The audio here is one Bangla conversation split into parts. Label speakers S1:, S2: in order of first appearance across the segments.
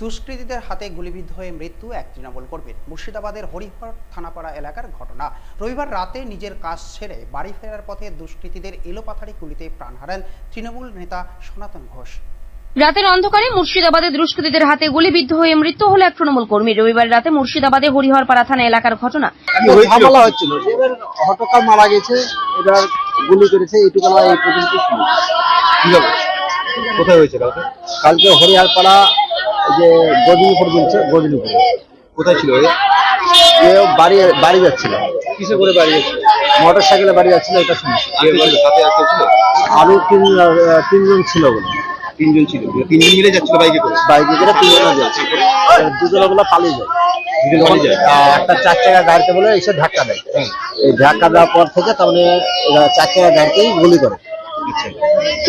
S1: দুষ্কৃতীদের হাতে গুলিবিদ্ধ হয়ে মৃত্যু এক তৃণমূল কর্মীর। মুর্শিদাবাদের হরিহর থানাপাড়া এলাকার ঘটনা। রবিবার রাতে নিজের কাজ ছেড়ে বাড়ি ফেরার পথে দুষ্কৃতীদের এলোপাথারি গুলিতে প্রাণ হারান তৃণমূল নেতা সনাতন ঘোষ।
S2: রাতের অন্ধকারে মুর্শিদাবাদে দুষ্কৃতীদের হাতে গুলিবিদ্ধ হয়ে মৃত্যু হল এক তৃণমূল কর্মী। রবিবার রাতে মুর্শিদাবাদে হরিহরপাড়া থানা এলাকার ঘটনা।
S3: ঝামেলা হচ্ছিল। এবার মারা গেছে এবার গুলি করেছে এইটুকু এই পর্যন্ত
S4: কোথায় হয়েছে কালকে
S3: কালকে যে গজনীপুর বলছে গজনীপুর
S4: কোথায় ছিল এ?
S3: এ বাড়ি বাড়ি যাচ্ছিল।
S4: কিসে করে বাড়ি গেছিল
S3: মোটর সাইকেলে বাড়ি যাচ্ছিল এটা শুনেছি।
S4: কে ছিল? সাথে আর কেউ ছিল?
S3: আরও তিন আহ, তিনজন ছিল বলে।
S4: তিনজন ছিল। তিনজন মিলে যাচ্ছিল বাইকে করে?
S3: বাইকে করে তিনজন যাচ্ছে দুজনে বলে পালিয়ে যায়।
S4: দুজন পালিয়ে যায়?
S3: আহ, একটা চার চাকা গাড়িতে বলে এসে ধাক্কা দেয়। এই ধাক্কা দেওয়ার পর থেকে তার মানে এরা চার চাকা গাড়িতেই গুলি করে।
S4: আচ্ছা।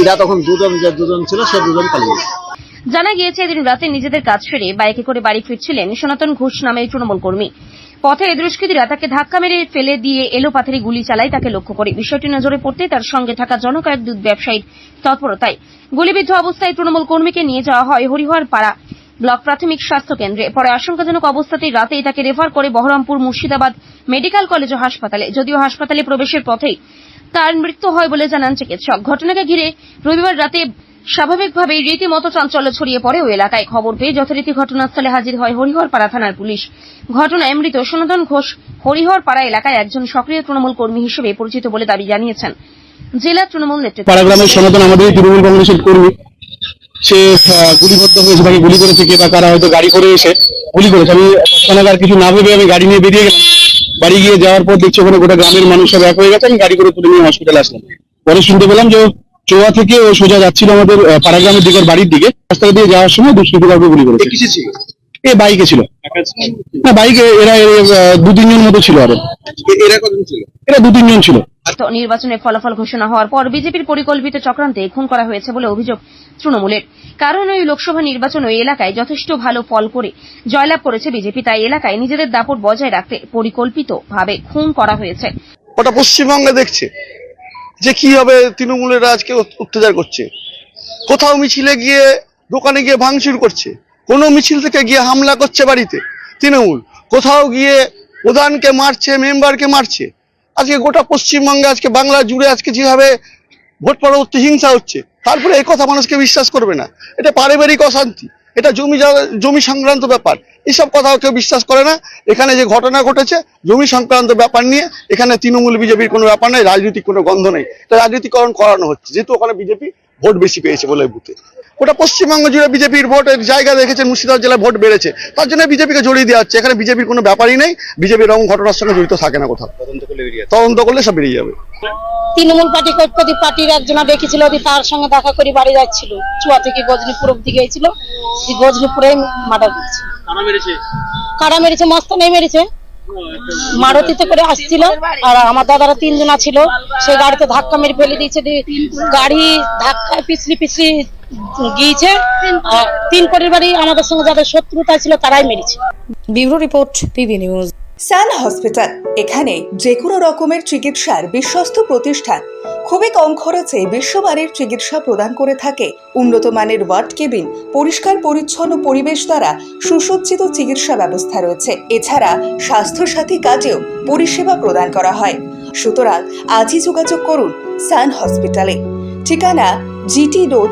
S3: এরা তখন দুজন যে দুজন ছিল সে দুজন পালিয়ে গেছে
S2: জানা গিয়েছে, এদিন রাতে নিজেদের কাজ সেরে বাইকে করে বাড়ি ফিরছিলেন সনাতন ঘোষ নামে তৃণমূল কর্মী। পথে দুষ্কৃতীরা তাকে ধাক্কা মেরে ফেলে দিয়ে এলো পাথারি গুলি চালায় তাকে লক্ষ্য করে। বিষয়টি নজরে পড়তে তার সঙ্গে থাকা জনকয়েক দুধ ব্যবসায়ীর তৎপরতায়। গুলিবিদ্ধ অবস্থায় তৃণমূল কর্মীকে নিয়ে যাওয়া হয় হরিহর পাড়া ব্লক প্রাথমিক স্বাস্থ্য কেন্দ্রে। পরে আশঙ্কাজনক অবস্থাতেই রাতেই তাকে রেফার করে বহরমপুর মুর্শিদাবাদ মেডিকেল কলেজ ও হাসপাতালে। যদিও হাসপাতালে প্রবেশের পথেই তার মৃত্যু হয় বলে জানান চিকিৎসক। ঘটনাকে ঘিরে রবিবার রাতে স্বাভাবিকভাবেই রীতিমতো চাঞ্চল্য ছড়িয়ে পড়ে ওই এলাকায় খবর পেয়ে যথারীতি ঘটনাস্থলে হাজির হয় হরিহরপাড়া থানার পুলিশ। ঘটনায় মৃত সনাতন ঘোষ হরিহরপাড়া এলাকায় একজন সক্রিয় তৃণমূল কর্মী হিসেবে পরিচিত বলে দাবি জানিয়েছেন। জেলা তৃণমূল নেতৃত্ব
S5: পাড়াগ্রামের সনাতন আমাদের তৃণমূল কংগ্রেসের কর্মী। সে গুলিবদ্ধ হয়েছে, তাকে গুলি করেছে, কে বা কারা হয়তো গাড়ি করে এসে গুলি করেছে। আমি তৎক্ষণাৎ কিছু না ভেবে আমি গাড়ি নিয়ে বেরিয়ে গেলাম। বাড়ি গিয়ে যাওয়ার পর দেখছি ওখানে গোটা গ্রামের মানুষ এক হয়ে গেছে, আমি গাড়ি করে তুলে নিয়ে হসপিটালে আসলাম। পরে শুনতে পেলাম যে চোয়া থেকে ও সোজা যাচ্ছিল আমাদের পাড়াগ্রামের দিকের বাড়ির দিকে। রাস্তা দিয়ে যাওয়ার সময় দুষ্কৃতী কাউকে গুলি করেছে
S4: ছিল
S5: এ বাইকে ছিল। না বাইকে এরা দু তিনজন মতো ছিল
S4: আরও। এরা কজন ছিল?
S5: এরা দু তিনজন ছিল।
S2: তো নির্বাচনের ফলাফল ঘোষণা হওয়ার পর বিজেপির পরিকল্পিত চক্রান্তে খুন করা হয়েছে বলে অভিযোগ তৃণমূলের। কারণ ওই লোকসভা নির্বাচন ওই এলাকায় যথেষ্ট ভালো ফল করে জয়লাভ করেছে বিজেপি তাই এলাকায় নিজেদের দাপট বজায় রাখতে পরিকল্পিতভাবে খুন করা হয়েছে।
S6: ওটা পশ্চিমবঙ্গে দেখছে। যে কীভাবে তৃণমূলের আজকে অত্যাচার করছে? কোথাও মিছিলে গিয়ে, দোকানে গিয়ে ভাঙচুর করছে। কোনো মিছিল থেকে গিয়ে হামলা করছে বাড়িতে তৃণমূল। কোথাও গিয়ে প্রধানকে মারছে, মেম্বারকে মারছে। আজকে গোটা পশ্চিমবঙ্গে, আজকে বাংলা জুড়ে আজকে যেভাবে ভোট পরবর্তী হিংসা হচ্ছে, তারপরে এই কথা মানুষকে বিশ্বাস করবে না। এটা পারিবারিক অশান্তি। এটা জমি জমি সংক্রান্ত ব্যাপার। এসব কথা কেউ বিশ্বাস করে না। এখানে যে ঘটনা ঘটেছে, জমি সংক্রান্ত ব্যাপার নিয়ে এখানে তৃণমূল বিজেপির কোনো ব্যাপার নেই, রাজনৈতিক কোনো গন্ধ নেই। এটা রাজনীতিকরণ করানো হচ্ছে, যেহেতু ওখানে বিজেপি ভোট বেশি পেয়েছে বলে বুথে। ওটা পশ্চিমবঙ্গ জুড়ে বিজেপির ভোটের জায়গা দেখেছেন মুর্শিদাবাদ জেলায় ভোট বেড়েছে। তার জন্য বিজেপিকে জড়িয়ে দেওয়া হচ্ছে এখানে বিজেপির কোনো ব্যাপারই নেই। বিজেপির এরকম ঘটনার সঙ্গে জড়িত থাকে না কোথাও।
S4: তদন্ত করলে বেরিয়ে আসে।
S6: তদন্ত করলে সব বেরিয়ে যাবে।
S7: তৃণমূল পার্টি কৈপ্রদীপ পার্টির একজনা দেখেছিল তার সঙ্গে দেখা করে বাড়ি যাচ্ছিল। চুয়া থেকে গজনীপুর অব্দি গিয়েছিল। এই গজনীপুরে মারা গেছে কারা মেরেছে? মস্তানে মেরেছে। মারুতিতে করে আসছিল। আর আমার দাদারা তিনজনা ছিল। সেই গাড়িতে ধাক্কা মেরে ফেলে দিয়েছে। দিয়ে গাড়ি ধাক্কায় পিছলি পিছলি গিয়েছে। তিন পরিবারই আমাদের সঙ্গে যাদের শত্রুতা ছিল তারাই মেরেছে।
S8: Bureau report PB news.
S9: Sun hospital এখানে যে কোনো রকমের চিকিৎসার বিশ্বস্ত প্রতিষ্ঠান। খুবই কম খরচে বিশ্বমানের চিকিৎসা প্রদান করে থাকে। উন্নত মানের ওয়ার্ড কেবিন পরিষ্কার পরিচ্ছন্ন পরিবেশ দ্বারা সুসজ্জিত চিকিৎসা ব্যবস্থা রয়েছে। এছাড়া স্বাস্থ্যসাথী কাজেও পরিষেবা প্রদান করা হয়। সুতরাং আজই যোগাযোগ করুন সান হসপিটালে। ঠিকানা GT road